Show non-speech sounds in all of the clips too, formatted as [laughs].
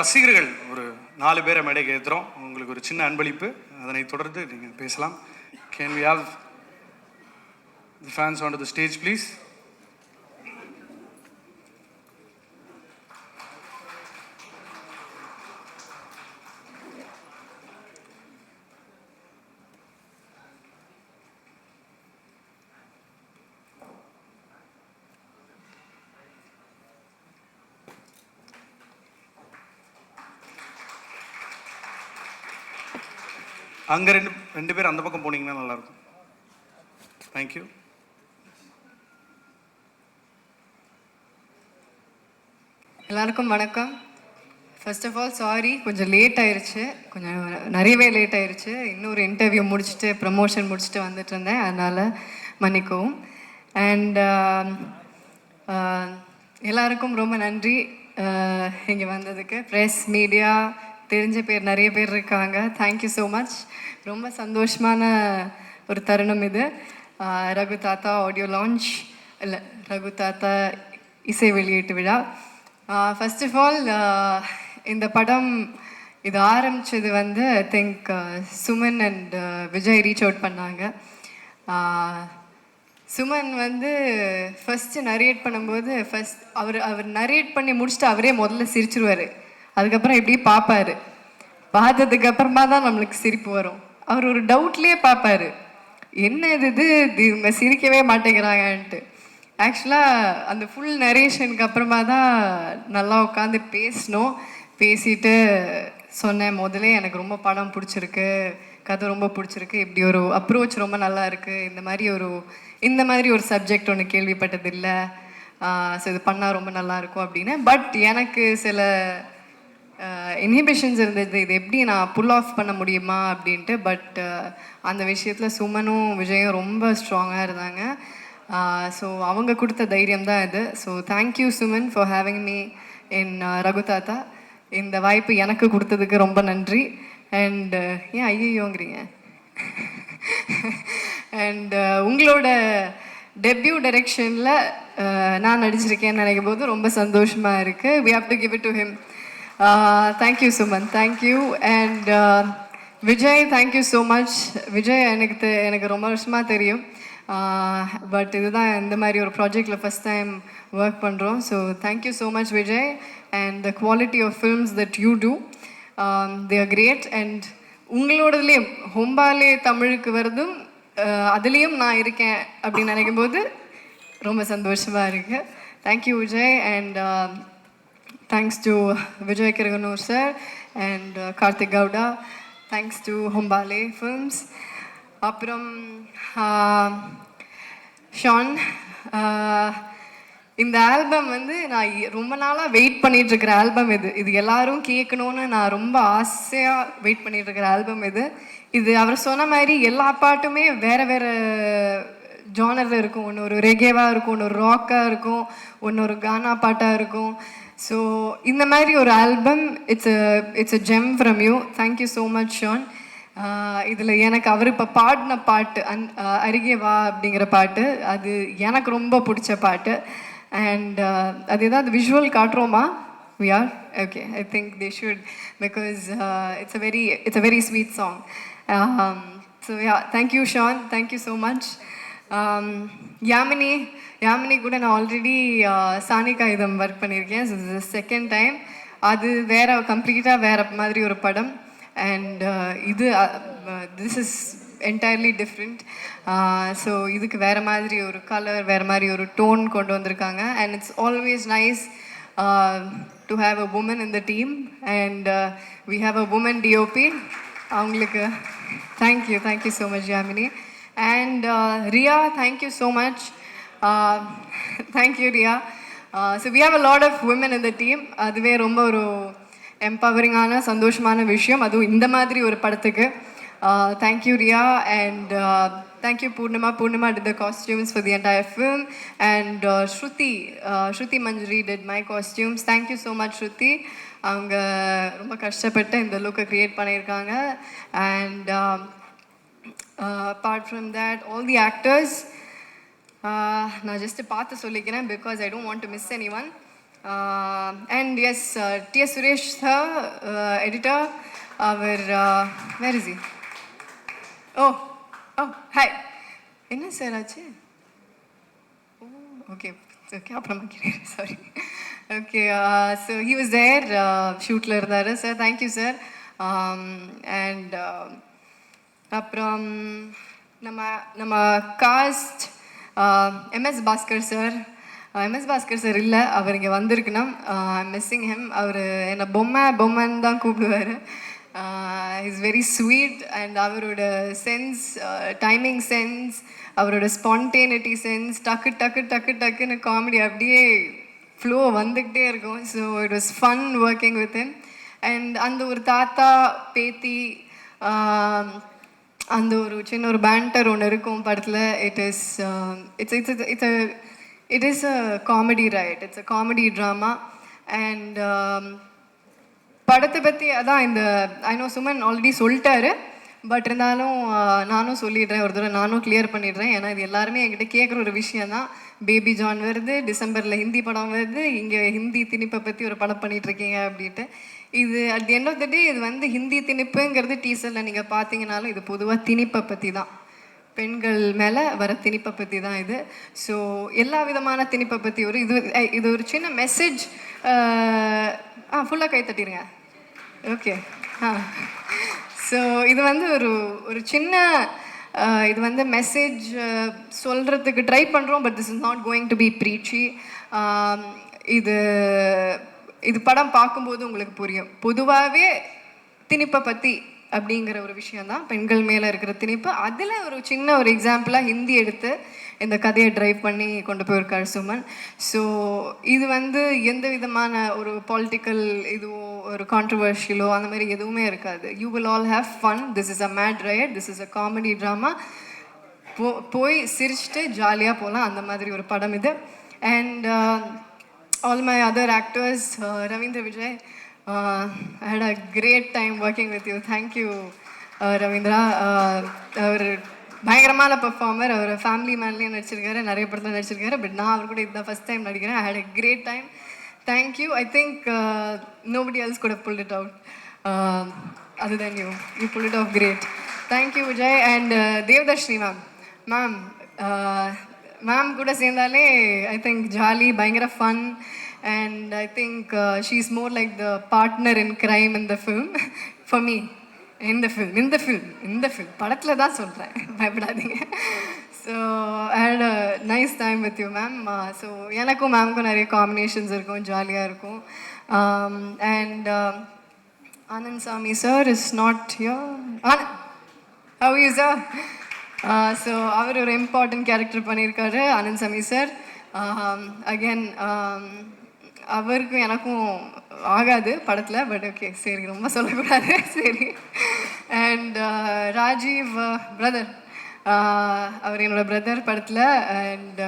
ரசிகர்கள் ஒரு நாலு பேரை மேடைக்கு ஏற்றுறோம் உங்களுக்கு ஒரு சின்ன அன்பளிப்பு. அதனை தொடர்ந்து நீங்கள் பேசலாம். Can we have the fans on to the stage please அங்கே ரெண்டு ரெண்டு பேர் அந்த பக்கம் போனீங்கன்னா நல்லாயிருக்கும். தேங்க்யூ எல்லாருக்கும் வணக்கம். ஃபர்ஸ்ட் ஆஃப் ஆல் சாரி கொஞ்சம் லேட் ஆயிருச்சு. கொஞ்சம் நிறையவே லேட் ஆயிருச்சு. இன்னொரு இன்டர்வியூ முடிச்சுட்டு ப்ரமோஷன் முடிச்சுட்டு வந்துட்டு இருந்தேன். அதனால் மன்னிக்கவும். அண்ட் um, uh, எல்லாருக்கும் ரொம்ப நன்றி. Uh, இங்கே வந்ததுக்கு. ப்ரெஸ் மீடியா தெரிஞ்ச பேர் நிறைய பேர் இருக்காங்க. தேங்க்யூ ஸோ மச் ரொம்ப சந்தோஷமான ஒரு தருணம் இது. ரகு தாத்தா ஆடியோ லான்ச் இல்லை ரகு தாத்தா இசை வெளியீட்டு விழா. ஃபர்ஸ்ட் ஆஃப் ஆல் இந்த படம் இது ஆரம்பித்தது வந்து I think Suman and Vijay reach out பண்ணாங்க. சுமன் வந்து ஃபஸ்ட்டு நரேட் பண்ணும்போது ஃபஸ்ட் அவர் அவர் நரேட் பண்ணி முடிச்சுட்டு அவரே முதல்ல சிரிச்சிருவார். அதுக்கப்புறம் இப்படி பார்ப்பாரு பார்த்ததுக்கு அப்புறமா தான் நம்மளுக்கு சிரிப்பு வரும். அவர் ஒரு டவுட்லேயே பார்ப்பாரு என்ன இது இது? இவங்க சிரிக்கவே மாட்டேங்கிறாங்கன்ட்டு. ஆக்சுவலாக அந்த ஃபுல் நரேஷனுக்கு அப்புறமா தான் நல்லா உட்காந்து பேசினோம். பேசிட்டு சொன்னேன் முதலே எனக்கு ரொம்ப படம் பிடிச்சிருக்கு. கதை ரொம்ப பிடிச்சிருக்கு. இப்படி ஒரு அப்ரோச் ரொம்ப நல்லா இருக்குது இந்த மாதிரி ஒரு இந்த மாதிரி ஒரு சப்ஜெக்ட் ஒன்று கேள்விப்பட்டதில்லை. ஸோ இது பண்ணால் ரொம்ப நல்லாயிருக்கும் அப்படின்னு. பட் எனக்கு சில இன்ஹிபிஷன்ஸ் இருந்தது. இது எப்படி நான் புல் ஆஃப் பண்ண முடியுமா அப்படின்ட்டு பட் uh, அந்த விஷயத்தில் சுமனும் விஜயும் ரொம்ப ஸ்ட்ராங்காக இருந்தாங்க. Uh, ஸோ அவங்க கொடுத்த தைரியம் தான் இது. So thank you Suman for having me in Raghu Thatha. இந்த வாய்ப்பு எனக்கு கொடுத்ததுக்கு ரொம்ப நன்றி. அண்ட் uh, ஏன் ஐயோங்கிறீங்க அண்ட் உங்களோட டெபியூ டைரெக்ஷனில் நான் நடிச்சிருக்கேன்னு நினைக்கும் போது ரொம்ப சந்தோஷமாக இருக்குது we have to give it to him thank you Suman thank you and Vijay thank you so much Vijay எனக்கு தெ- எனக்கு ரொம்ப வருஷமாக தெரியும். Uh, பட் இதுதான் இந்த மாதிரி ஒரு ப்ராஜெக்டில் ஃபஸ்ட் டைம் ஒர்க் பண்ணுறோம் so thank you so much Vijay and the quality of films that you do they are great and உங்களோடதுலேயும் Hombale தமிழுக்கு வருதும் uh, அதுலேயும் நான் இருக்கேன் அப்படின்னு நினைக்கும் போது ரொம்ப சந்தோஷமாக இருக்குது thank you Vijay and thanks to Vijay Kiragandur sir and Karthik Gowda thanks to Hombale Films அப்புறம் ஷான் இந்த ஆல்பம் வந்து நான் ரொம்ப நாளாக வெயிட் பண்ணிட்டு இருக்கிற ஆல்பம் இது. இது எல்லாரும் கேட்கணும்னு நான் ரொம்ப ஆசையாக வெயிட் பண்ணிட்டு இருக்கிற ஆல்பம் இது. இது அவர் சொன்ன மாதிரி எல்லா பாட்டுமே வேற வேற ஜானரில் இருக்கும். ஒன்று ஒரு ரெகேவாக இருக்கும் ஒன்று ஒரு ராக்காக இருக்கும் ஒன்று ஒரு கானா பாட்டாக இருக்கும். ஸோ இந்த மாதிரி ஒரு album it's it's a gem from you thank you so much Shan இதில் எனக்கு அவர் இப்போ பாடின பாட்டு அந் அருகே வா அப்படிங்கிற பாட்டு அது எனக்கு ரொம்ப பிடிச்ச பாட்டு. அண்ட் அது ஏதாவது visual காட்டுறோமா? We are okay I think they should because it's a very it's a very sweet song so yeah thank you Shan thank you so much Um, Yamini Yamini கூட நான் ஆல்ரெடி சாணி காகிதம் work பண்ணியிருக்கேன் so second time அது வேற கம்ப்ளீட்டாக வேற மாதிரி ஒரு படம். அண்ட் uh, இது this is entirely different so இதுக்கு வேறு மாதிரி ஒரு கலர் வேறு மாதிரி ஒரு டோன் கொண்டு வந்திருக்காங்க. And it's always nice to have a woman in the team and we have a woman DOP அவங்களுக்கு thank you thank you so much Yamini. And Riya thank you so much thank you Riya so we have a lot of woman in the team அதுவே ரொம்ப ஒரு எம்பவரிங்கான சந்தோஷமான விஷயம். அதுவும் இந்த மாதிரி ஒரு படத்துக்கு. Thank you Riya and thank you Poornima Poornima did the costumes for the entire film and Shruti Shruti Manjari did my costumes thank you so much Shruti அவங்க ரொம்ப கஷ்டப்பட்டு இந்த லுக்கை க்ரியேட் பண்ணியிருக்காங்க. And apart from that all the actors நான் just பார்த்து சொல்லிக்கிறேன் because I don't want to miss anyone and S T S Suresh sir editor our where is oh oh hi என்ன சார் ஆச்சு? ஓ ஓகே ஓகே அப்புறமா கேட்குறேன் sorry okay so he was there ஷூட்டில் இருந்தார் sir thank you sir and அப்புறம் நம்ம நம்ம cast MS Bhaskar sir MS Bhaskar sir இல்லை அவர் இங்கே வந்திருக்குன்னா மிஸ்ஸிங் ஹெம் அவர் என்னை பொம்மை பொம்மைன்னு தான் கூப்பிடுவார். இஸ் வெரி ஸ்வீட் அண்ட் அவரோட சென்ஸ் டைமிங் சென்ஸ் அவரோட ஸ்பான்டேனிட்டி சென்ஸ் டக்கு டக்கு டக்கு டக்குன்னு காமெடி அப்படியே ஃப்ளோ வந்துக்கிட்டே இருக்கும். So it was fun working with him and அந்த ஒரு தாத்தா பேத்தி அந்த ஒரு சின்ன ஒரு பேண்டர் ஒன்று இருக்கும் படத்தில். It is it's it's it's it is a comedy right it's a comedy drama and படத்தை பற்றி அதான் இந்த ஐ நோ சுமன் ஆல்ரெடி சொல்லிட்டாரு. பட் இருந்தாலும் uh, நானும் சொல்லிடுறேன். ஒரு தடவை நானும் கிளியர் பண்ணிடுறேன். ஏன்னா இது எல்லாருமே என்கிட்ட கேட்குற ஒரு விஷயம் தான். பேபி ஜான் வருது டிசம்பரில் ஹிந்தி படம் வருது. இங்கே ஹிந்தி திணிப்பை பற்றி ஒரு படம் பண்ணிகிட்ருக்கீங்க அப்படின்ட்டு. இது at the end of the day இது வந்து ஹிந்தி திணிப்புங்கிறது டீசரில் நீங்கள் பார்த்தீங்கனாலும் இது பொதுவாக திணிப்பை பற்றி தான் பெண்கள் மேலே வர திணிப்பை பற்றி தான் இது. ஸோ எல்லா விதமான திணிப்பை பற்றி ஒரு இது இது ஒரு சின்ன மெசேஜ் ஆ ஃபுல்லாக கை தட்டிடுங்க ஓகே ஆ. ஸோ இது வந்து ஒரு ஒரு சின்ன இது வந்து மெசேஜ் சொல்கிறதுக்கு ட்ரை பண்ணுறோம் but this is not going to be preachy இது இது படம் பார்க்கும்போது உங்களுக்கு புரியும். பொதுவாகவே திணிப்பை பற்றி அப்படிங்கிற ஒரு விஷயம் தான் பெண்கள் மேலே இருக்கிற திணிப்பு. அதில் ஒரு சின்ன ஒரு எக்ஸாம்பிளாக ஹிந்தி எடுத்து இந்த கதையை ட்ரைவ் பண்ணி கொண்டு போயிருக்கார் சுமன். ஸோ இது வந்து எந்த விதமான ஒரு பொலிட்டிக்கல் இதுவோ ஒரு கான்ட்ரவர்ஷியலோ அந்த மாதிரி எதுவுமே இருக்காது. You will all have fun this is a mad right this is a comedy drama போ போய் சிரிச்சுட்டு ஜாலியாக போகலாம் அந்த மாதிரி ஒரு படம் இது. And all my other actors Ravindra Vijay I had a great time working with you thank you Ravindra அவர் பயங்கரமான பர்ஃபார்மர் அவர் ஃபேமிலி மேன்லேயும் நடிச்சிருக்காரு நிறைய படத்தில் நடிச்சிருக்காரு. பட் நான் அவர் கூட இதுதான் ஃபஸ்ட் டைம் நடிக்கிறேன். I had a great time thank you I think nobody else கூட pull it out other then you you pull it off great Thank you, Vijay. And uh, ma'am ma'am கூட சேர்ந்தாலே I think jolly பயங்கர fun and I think she is more like the partner in crime in the film for me இந்த film இந்த film இந்த film படத்தில் தான் சொல்கிறேன் [laughs] பயப்படாதீங்க. So had a nice time with you ma'am so எனக்கும் மேம்க்கும் நிறைய காம்பினேஷன்ஸ் இருக்கும் ஜாலியாக இருக்கும். And Anand Samy sir is not your Anand how you sir Uh, so அவர் ஒரு இம்பார்ட்டன்ட் கேரக்டர் பண்ணியிருக்காரு ஆனந்த் சமி சார் அகேன் அவருக்கும் எனக்கும் ஆகாது படத்தில் பட் ஓகே சரி ரொம்ப சொல்லக்கூடாது [laughs] சரி. And uh, Rajeev uh, brother அவர் என்னோடய பிரதர் படத்தில் அண்ட்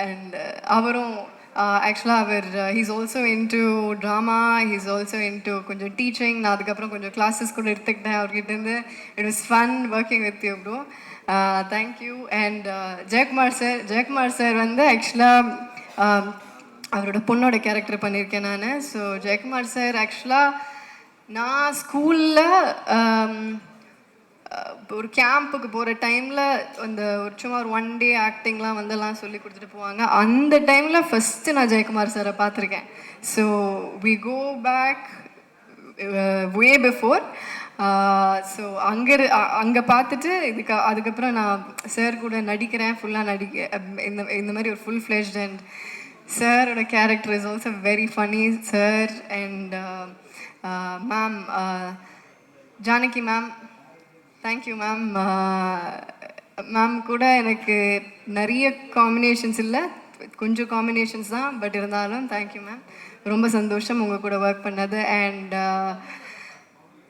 அண்ட் அவரும் Uh, ஆக்சுவலாக அவர் he's also into drama he's also into கொஞ்சம் டீச்சிங் நான் அதுக்கப்புறம் கொஞ்சம் கிளாஸஸ் கூட எடுத்துக்கிட்டேன் அவர்கிட்டருந்து it is fun working with you bro thank you and Jayakumar sir Jayakumar sir வந்து ஆக்சுவலாக um, அவரோட பொண்ணோட கேரக்டர் பண்ணியிருக்கேன் நான். ஸோ ஜெயக்குமார் சார் ஆக்சுவலாக நான் ஸ்கூலில் ஒரு கேம்புக்கு போகிற டைமில் அந்த ஒரு சும்மா ஒரு ஒன் டே ஆக்டிங்லாம் வந்தெல்லாம் சொல்லி கொடுத்துட்டு போவாங்க. அந்த டைமில் ஃபஸ்ட்டு நான் ஜெயக்குமார் சாரை பார்த்துருக்கேன். So we go back way before so அங்கே அங்கே பார்த்துட்டு இதுக்கு அதுக்கப்புறம் நான் சார் கூட நடிக்கிறேன். ஃபுல்லாக நடிக்க இந்த இந்த மாதிரி ஒரு ஃபுல் ஃப்ளெஷ்ட் அண்ட் சாரோட character is also very funny sir and ma'am Janaki ma'am thank you ma'am ma'am கூட எனக்கு நிறைய காம்பினேஷன்ஸ் இல்லை. கொஞ்சம் காம்பினேஷன்ஸ் தான் பட் இருந்தாலும் தேங்க்யூ மேம் ரொம்ப சந்தோஷம் உங்கள் கூட ஒர்க் பண்ணது. அண்ட் uh,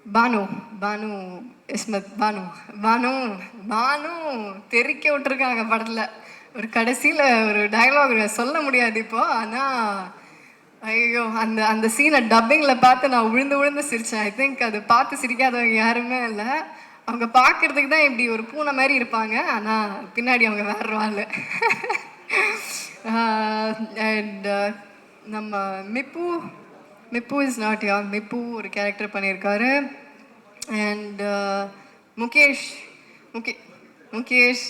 பானு பானு இஸ்மத் பானு பானு பானு தெறிக்க விட்டுருக்காங்க படத்தில். ஒரு கடைசியில் ஒரு டைலாக் சொல்ல முடியாது இப்போது ஆனால் ஐயோ அந்த அந்த சீனை டப்பிங்கில் பார்த்து நான் விழுந்து விழுந்து சிரித்தேன் ஐ திங்க் அது பார்த்து சிரிக்காதவங்க யாருமே இல்லை. அவங்க பார்க்கறதுக்கு தான் இப்படி ஒரு பூனை மாதிரி இருப்பாங்க. ஆனால் பின்னாடி அவங்க வேற ஆள். அண்ட் [laughs] நம்ம மிப்பு மிப்பு இஸ் நாட் யா மிப்பு ஒரு கேரக்டர் பண்ணியிருக்காரு. அண்ட் முகேஷ் முகே முகேஷ்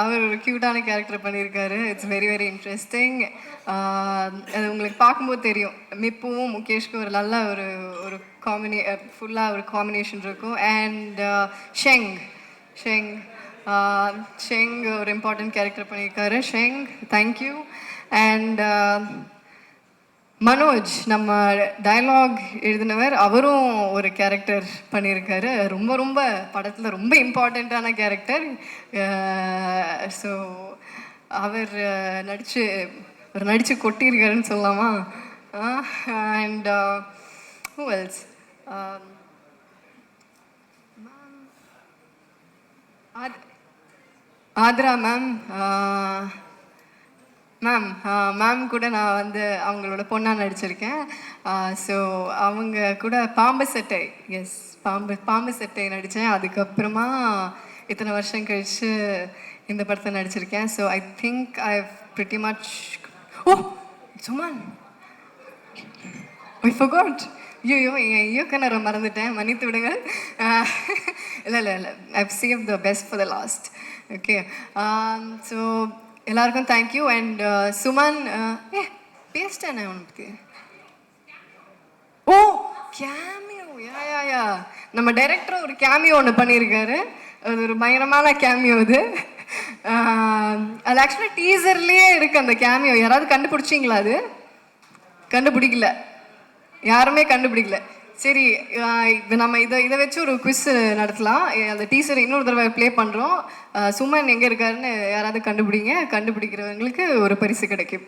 அவர் ஒரு க்யூட்டான கேரக்டர் பண்ணியிருக்காரு. இட்ஸ் வெரி வெரி இன்ட்ரெஸ்டிங் அது உங்களுக்கு பார்க்கும்போது தெரியும். மிப்புவும் முகேஷ்க்கும் ஒரு நல்ல ஒரு ஒரு காம்பினே ஃபுல்லாக ஒரு காம்பினேஷன் இருக்கும். அண்ட் ஷெங் ஷெங் ஷெங் ஒரு இம்பார்ட்டன்ட் கேரக்டர் பண்ணியிருக்காரு. ஷெங் தேங்க்யூ அண்ட் மனோஜ் நம்ம டயலாக் எழுதினவர் அவரும் ஒரு கேரக்டர் பண்ணியிருக்காரு. ரொம்ப ரொம்ப படத்தில் ரொம்ப இம்பார்ட்டண்ட்டான கேரக்டர் ஸோ அவர் நடித்து அவர் நடித்து கொட்டியிருக்காருன்னு சொல்லலாமா? And who else Aathra ma'am ma'am ma'am uh, கூட நான் வந்து அவங்களோட பொண்ணாக நடிச்சிருக்கேன். Uh, ஸோ அவங்க கூட பாம்பு சட்டை. எஸ் பாம்பு பாம்பு சட்டை நடித்தேன். அதுக்கப்புறமா இத்தனை வருஷம் கழித்து இந்த படத்தை நடிச்சிருக்கேன். So I think I pretty much oh Suman I forgot ஐயோ என் ஐயோக்கனரை மறந்துட்டேன். மன்னித்து விடுங்க இல்லை இல்லை இல்லை. I save the best for the last okay so எல்லாருக்கும் தேங்க்யூ அண்ட் சுமன் ஏ பேசிட்டேனே உனக்கு? ஓ கேமியோ யா யா யா நம்ம டைரக்டர் ஒரு கேமியோ ஒன்று பண்ணியிருக்காரு. அது ஒரு பயங்கரமான கேமியோ இது அது ஆக்சுவலாக டீசர்லேயே இருக்குது அந்த கேமியோ யாராவது கண்டுபிடிச்சிங்களா அது? கண்டுபிடிக்கல. யாருமே கண்டுபிடிக்கல. சரி இது நம்ம இதை இதை வச்சு ஒரு குவிஸ் நடத்தலாம். அந்த டீசர் இன்னொரு தடவை ப்ளே பண்ணுறோம் சுமன் எங்கே இருக்காருன்னு யாராவது கண்டுபிடிங்க. கண்டுபிடிக்கிறவங்களுக்கு ஒரு பரிசு கிடைக்கும்.